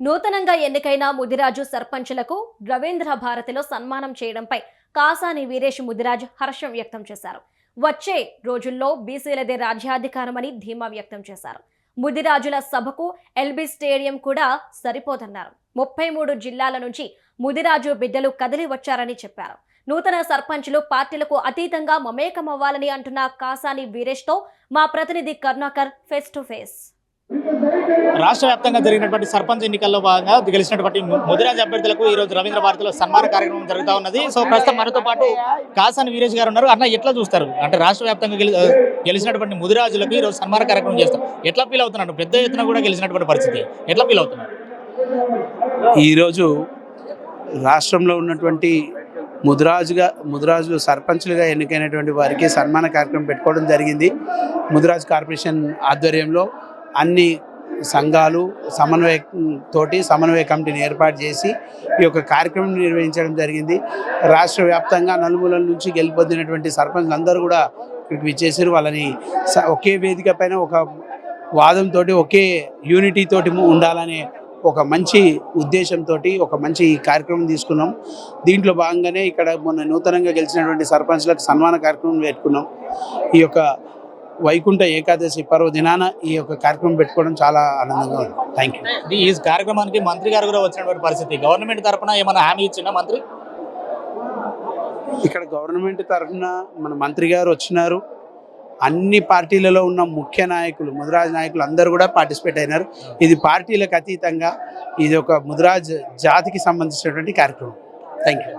నూతనంగా ఎన్నికైన ముదిరాజు సర్పంచులకు రవీంద్ర భారతిలో సన్మానం చేయడంపై కాసాని వీరేష్ ముదిరాజ్ హర్షం వ్యక్తం చేశారు. వచ్చే రోజుల్లో బీసీలదే రాజ్యాధికారమని ధీమా వ్యక్తం చేశారు. ముదిరాజుల సభకు ఎల్బీ స్టేడియం కూడా సరిపోదన్నారు. ముప్పై మూడు జిల్లాల నుంచి ముదిరాజు బిడ్డలు కదిలి వచ్చారని చెప్పారు. నూతన సర్పంచులు పార్టీలకు అతీతంగా మమేకమవ్వాలని అంటున్న కాసాని వీరేష్తో మా ప్రతినిధి కరుణాకర్ ఫేస్ టు ఫేస్. రాష్ట్ర వ్యాప్తంగా జరిగినటువంటి సర్పంచ్ ఎన్నికల్లో భాగంగా గెలిచినటువంటి ముదిరాజ్ అభ్యర్థులకు ఈ రోజు రవీంద్ర భారతిలో సన్మాన కార్యక్రమం జరుగుతూ ఉన్నది. సో ప్రస్తుతం మనతో పాటు కాసాని వీరేష్ గారు ఉన్నారు. అన్న ఎట్లా చూస్తారు? అంటే రాష్ట్ర వ్యాప్తంగా గెలి- గెలిచినటువంటి ముదిరాజులకు ఈ రోజు సన్మాన కార్యక్రమం చేస్తారు. ఎట్లా ఫీల్ అవుతున్నారు? పెద్ద ఎత్తున కూడా గెలిచినటువంటి పరిస్థితి. ఎట్లా ఫీల్ అవుతున్నారు? ఈరోజు రాష్ట్రంలో ఉన్నటువంటి ముదిరాజుగా ముదిరాజులు సర్పంచులుగా ఎన్నికైనటువంటి వారికి సన్మాన కార్యక్రమం పెట్టుకోవడం జరిగింది. ముదిరాజ్ కార్పొరేషన్ ఆధ్వర్యంలో అన్ని సంఘాలు సమన్వయ తోటి సమన్వయ కమిటీని ఏర్పాటు చేసి ఈ యొక్క కార్యక్రమం నిర్వహించడం జరిగింది. రాష్ట్ర వ్యాప్తంగా నలుమూలల నుంచి గెలుపొందినటువంటి సర్పంచ్లందరూ కూడా ఇక్కడికి విచ్చేసారు వాళ్ళని స- ఒకే వేదిక పైన ఒక వాదంతో ఒకే యూనిటీ తోటి ఉండాలనే ఒక మంచి ఉద్దేశంతో ఒక మంచి కార్యక్రమం తీసుకున్నాం. దీంట్లో భాగంగానే ఇక్కడ మొన్న నూతనంగా గెలిచినటువంటి సర్పంచ్లకు సన్మాన కార్యక్రమం పెట్టుకున్నాం ఈ యొక్క వైకుంఠ ఏకాదశి పర్వ దినాన ఈ యొక్క కార్యక్రమం పెట్టుకోవడం చాలా ఆనందంగా ఉంది. థ్యాంక్ యూ ఈ కార్యక్రమానికి మంత్రి గారు కూడా వచ్చినటువంటి పరిస్థితి. గవర్నమెంట్ తరపున ఏమైనా హామీ ఇచ్చిందా మంత్రి? ఇక్కడ గవర్నమెంట్ తరఫున మన మంత్రి గారు వచ్చినారు. అన్ని పార్టీలలో ఉన్న ముఖ్య నాయకులు ముదిరాజ్ నాయకులు అందరూ కూడా పార్టిసిపేట్ అయినారు. ఇది పార్టీలకు అతీతంగా ఇది ఒక ముదిరాజ్ జాతికి సంబంధించినటువంటి కార్యక్రమం. Thank you